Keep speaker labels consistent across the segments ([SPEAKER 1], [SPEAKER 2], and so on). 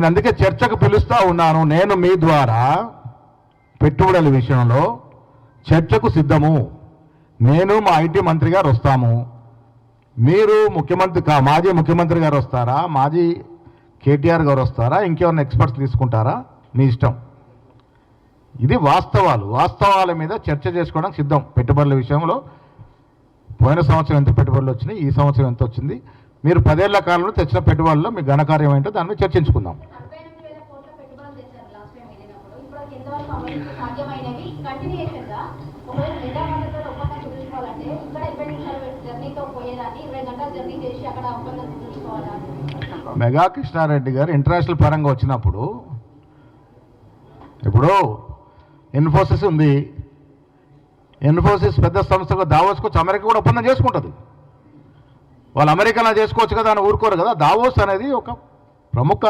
[SPEAKER 1] నేను అందుకే చర్చకు పిలుస్తా ఉన్నాను. నేను మీ ద్వారా పెట్టుబడుల విషయంలో చర్చకు సిద్ధము. నేను మా ఐటీ మంత్రి గారు వస్తాము. మీరు ముఖ్యమంత్రి కా- మాజీ ముఖ్యమంత్రి గారు వస్తారా? మాజీ కేటీఆర్ గారు వస్తారా? ఇంకేమైనా ఎక్స్పర్ట్స్ తీసుకుంటారా? మీ ఇష్టం. ఇది వాస్తవాలు. వాస్తవాల మీద చర్చ చేసుకోవడానికి సిద్ధం. పెట్టుబడుల విషయంలో పోయిన సంవత్సరం ఎంత పెట్టుబడులు వచ్చినాయి ఈ సంవత్సరం ఎంత వచ్చింది మీరు పదేళ్ళ కాలంలో తెచ్చిన పెట్టుబడుల్లో మీ ఘనకార్యం ఏంటో దాన్ని చర్చించుకుందాం. మెగా కృష్ణారెడ్డి గారు ఇంటర్నేషనల్ పరంగా వచ్చినప్పుడు ఇప్పుడు ఇన్ఫోసిస్ ఉంది. ఇన్ఫోసిస్ పెద్ద సంస్థగా దావోస్కి వచ్చి అమెరికా కూడా ఒప్పందం చేసుకుంటుంది. వాళ్ళు అమెరికాలో చేసుకోవచ్చు కదా అని ఊరుకోరు కదా. దావోస్ అనేది ఒక ప్రముఖ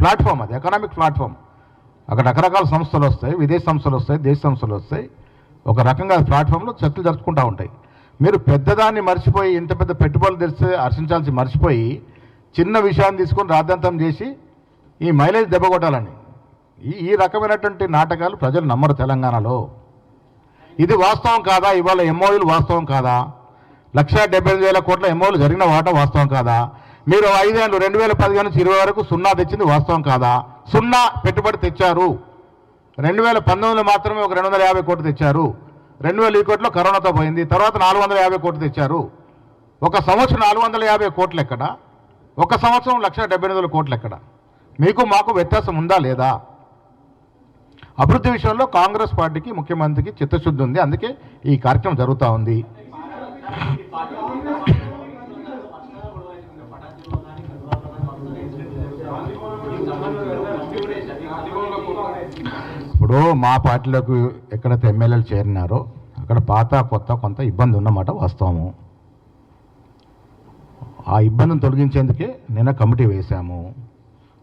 [SPEAKER 1] ప్లాట్ఫామ్ అది ఎకనామిక్ ప్లాట్ఫామ్. అక్కడ రకరకాల సంస్థలు వస్తాయి విదేశీ సంస్థలు వస్తాయి దేశ సంస్థలు వస్తాయి. ఒక రకంగా ప్లాట్ఫామ్లో చర్చలు జరుపుకుంటూ ఉంటాయి. మీరు పెద్దదాన్ని మర్చిపోయి ఇంత పెద్ద పెట్టుబడులు తెలిస్తే హర్షించాల్సి మర్చిపోయి చిన్న విషయాన్ని తీసుకొని రాద్ధాంతం చేసి ఈ మైలేజ్ దెబ్బ కొట్టాలని. ఈ ఈ రకమైనటువంటి నాటకాలు ప్రజలు నమ్మరు తెలంగాణలో. ఇది వాస్తవం కాదా? ఇవాళ ఎంఓయూలు వాస్తవం కాదా? లక్ష డెబ్బై వేల కోట్ల ఎంఓలు జరిగిన వాటా వాస్తవం కాదా? మీరు ఐదేళ్ళు రెండు వేల పదిహేను నుంచి ఇరవై వరకు సున్నా తెచ్చింది వాస్తవం కాదా? సున్నా పెట్టుబడి తెచ్చారు. రెండు వేల పంతొమ్మిదిలో మాత్రమే ఒక రెండు వందల యాభై కోట్లు తెచ్చారు. రెండు వేల ఈ కోట్లో కరోనాతో పోయింది. తర్వాత నాలుగు వందల యాభై కోట్లు తెచ్చారు. ఒక సంవత్సరం నాలుగు వందల యాభై కోట్లు ఎక్కడ? ఒక సంవత్సరం లక్ష డెబ్బై ఎనిమిది వేల కోట్లు ఎక్కడ? మీకు మాకు వ్యత్యాసం ఉందా లేదా? అభివృద్ధి విషయంలో కాంగ్రెస్ పార్టీకి ముఖ్యమంత్రికి చిత్తశుద్ధి ఉంది. అందుకే ఈ కార్యక్రమం జరుగుతూ ఉంది. ఇప్పుడు మా పార్టీలోకి ఎక్కడైతే ఎమ్మెల్యేలు చేరినారో అక్కడ పాత కొత్త కొంత ఇబ్బంది ఉన్నమాట వాస్తవము. ఆ ఇబ్బందిని తొలగించేందుకే నిన్న కమిటీ వేశాము.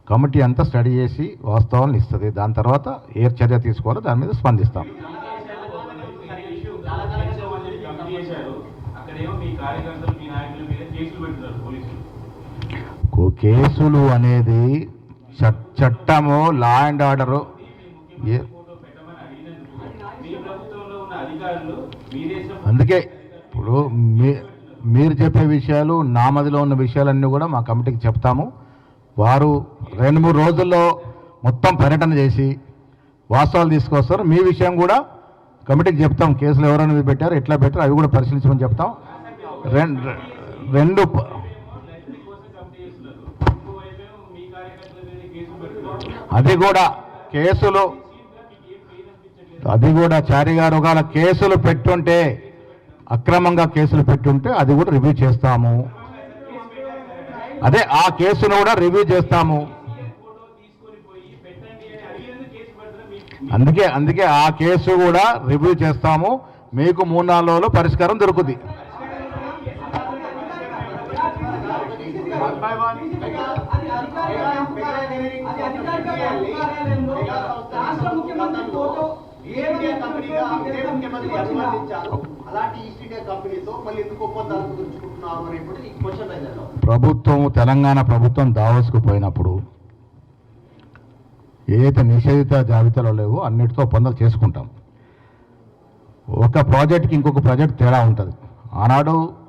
[SPEAKER 1] కమిటీ అంతా స్టడీ చేసి వాస్తవాలను ఇస్తుంది. దాని తర్వాత ఏ చర్య తీసుకోవాలో దాని మీద స్పందిస్తాం
[SPEAKER 2] అక్కడేమో మీ కార్యకర్తలు మీ నాయకుల మీద కేసులు
[SPEAKER 1] అనేది చట్- చట్టము లా అండ్ ఆర్డరు అందుకే ఇప్పుడు మీ మీరు చెప్పే విషయాలు నా మదిలో ఉన్న విషయాలన్నీ కూడా మా కమిటీకి చెప్తాము. వారు రెండు మూడు రోజుల్లో మొత్తం పర్యటన చేసి వాస్తవాలు తీసుకొస్తారు. మీ విషయం కూడా కమిటీకి చెప్తాం. కేసులు ఎవరైనా పెట్టారు ఎట్లా పెట్టారు అవి కూడా పరిశీలించమని చెప్తాం. రెండు రెండు అది కూడా కేసులు అది కూడా చారి గారు ఒకవేళ కేసులు పెట్టుంటే అక్రమంగా కేసులు పెట్టుంటే అది కూడా రివ్యూ చేస్తాము. అదే ఆ కేసును కూడా రివ్యూ చేస్తాము. అందుకే అందుకే ఆ కేసు కూడా రివ్యూ చేస్తాము. మీకు మూడు నాలుగు పరిష్కారం దొరుకుతుంది
[SPEAKER 3] రాష్ట్ర ముఖ్యమంత్రి
[SPEAKER 1] ప్రభుత్వం తెలంగాణ ప్రభుత్వం దావస్కు పోయినప్పుడు ఏదైతే నిషేధిత జాబితాలో లేవో అన్నిటితో ఒప్పందాలు చేసుకుంటాం. ఒక ప్రాజెక్ట్కి ఇంకొక ప్రాజెక్ట్ తేడా ఉంటుంది. ఆనాడు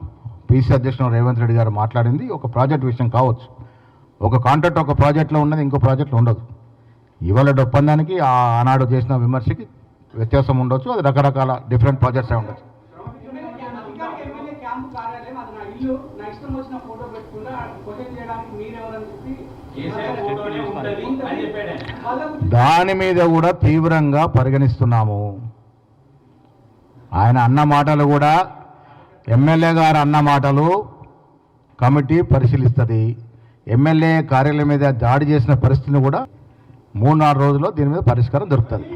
[SPEAKER 1] పీసీ అధ్యక్షుడు రేవంత్ రెడ్డి గారు మాట్లాడింది ఒక ప్రాజెక్ట్ విషయం కావచ్చు. ఒక కాంట్రాక్ట్ ఒక ప్రాజెక్ట్లో ఉన్నది ఇంకో ప్రాజెక్ట్లో ఉండదు. ఇవాళ ఒప్పందానికి ఆ ఆనాడు చేసిన విమర్శకి వ్యత్యాసం ఉండొచ్చు అది రకరకాల డిఫరెంట్ ప్రాజెక్ట్స్ ఉండొచ్చు. దాని మీద కూడా తీవ్రంగా పరిగణిస్తున్నాము. ఆయన అన్న మాటలు కూడా ఎమ్మెల్యే గారు అన్న మాటలు కమిటీ పరిశీలిస్తుంది. ఎమ్మెల్యే కార్యాలయం మీద దాడి చేసిన పరిస్థితిని కూడా మూడు నాలుగు రోజుల్లో దీని మీద పరిష్కారం దొరుకుతుంది.